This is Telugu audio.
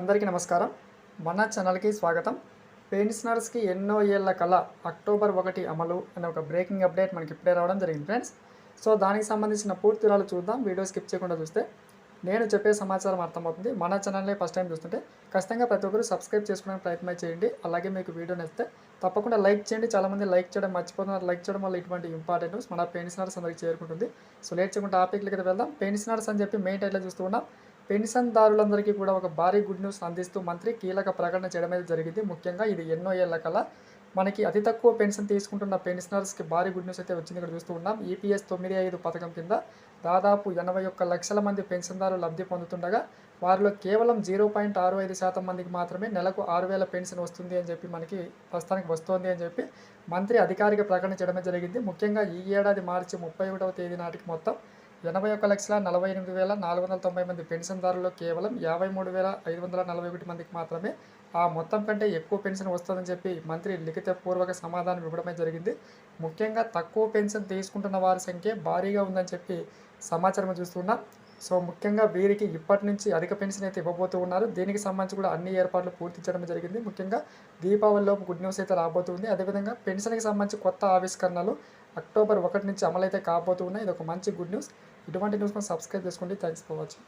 అందరికీ నమస్కారం. మన ఛానల్కి స్వాగతం. పెన్షనర్స్కి ఎన్నో ఏళ్ళ కళ అక్టోబర్ ఒకటి అమలు అనే ఒక బ్రేకింగ్ అప్డేట్ మనకి ఇప్పుడే రావడం జరిగింది ఫ్రెండ్స్. సో దానికి సంబంధించిన పూర్తి వివరాలు చూద్దాం. వీడియో స్కిప్ చేయకుండా చూస్తే నేను చెప్పే సమాచారం అర్థమవుతుంది. మన ఛానల్ని ఫస్ట్ టైం చూస్తుంటే ఖచ్చితంగా ప్రతి ఒక్కరు సబ్స్క్రైబ్ చేసుకోవడానికి ప్రయత్నం చేయండి. అలాగే మీకు వీడియో నచ్చితే తప్పకుండా లైక్ చేయండి. చాలామంది లైక్ చేయడం మర్చిపోతున్నారు. లైక్ చేయడం వల్ల ఇటువంటి ఇంపార్టెంట్ న్యూస్ మన పెన్షనర్స్ అందరికీ చేరుకుంటుంది. సో లేట్ చేయకుండా టాపిక్లకి వెళ్దాం. పెన్షనర్స్ అని చెప్పి మెయిన్ టైట్లో చూస్తూ ఉన్నాం. పెన్షన్దారులందరికీ కూడా ఒక భారీ గుడ్ న్యూస్ అందిస్తూ మంత్రి కీలక ప్రకటన చేయడం అయితే జరిగింది. ముఖ్యంగా ఇది ఎన్నో ఏళ్ళ కల మనకి అతి తక్కువ పెన్షన్ తీసుకుంటున్న పెన్షనర్స్కి భారీ గుడ్ న్యూస్ అయితే వచ్చింది ఇక్కడ చూస్తూ ఉన్నాం. ఈపీఎస్ తొమ్మిది ఐదు పథకం కింద దాదాపు ఎనభై ఒక్క లక్షల మంది పెన్షన్దారులు లబ్ధి పొందుతుండగా వారిలో కేవలం జీరో పాయింట్ ఆరు ఐదు శాతం మందికి మాత్రమే నెలకు ఆరు వేల పెన్షన్ వస్తుంది అని చెప్పి మనకి ప్రస్తుతానికి వస్తోంది అని చెప్పి మంత్రి అధికారిక ప్రకటన చేయడమే జరిగింది. ముఖ్యంగా ఈ ఏడాది మార్చి ముప్పై ఒకటవ తేదీ నాటికి మొత్తం ఎనభై ఒక లక్షల నలభై ఎనిమిది వేల నాలుగు వందల తొంభై మంది పెన్షన్దారుల్లో కేవలం యాభై మూడు వేల ఐదు వందల నలభై ఒకటి మందికి మాత్రమే ఆ మొత్తం కంటే ఎక్కువ పెన్షన్ వస్తుందని చెప్పి మంత్రి లిఖితపూర్వక సమాధానం ఇవ్వడమే జరిగింది. ముఖ్యంగా తక్కువ పెన్షన్ తీసుకుంటున్న వారి సంఖ్య భారీగా ఉందని చెప్పి సమాచారం చూస్తున్నా. సో ముఖ్యంగా వీరికి ఇప్పటి నుంచి అధిక పెన్షన్ అయితే ఇవ్వబోతూ ఉన్నారు. దీనికి సంబంధించి కూడా అన్ని ఏర్పాట్లు పూర్తి చేయడం జరిగింది. ముఖ్యంగా దీపావళిలోపు గుడ్ న్యూస్ అయితే రాబోతుంది. అదేవిధంగా పెన్షన్కి సంబంధించి కొత్త ఆవిష్కరణలు అక్టోబర్ ఒకటి నుంచి అమలైతే కాబోతూ ఉన్నాయి. ఇది ఒక మంచి గుడ్ న్యూస్. ఇటువంటి న్యూస్ మనం సబ్స్క్రైబ్ చేసుకోండి. Thanks for watching.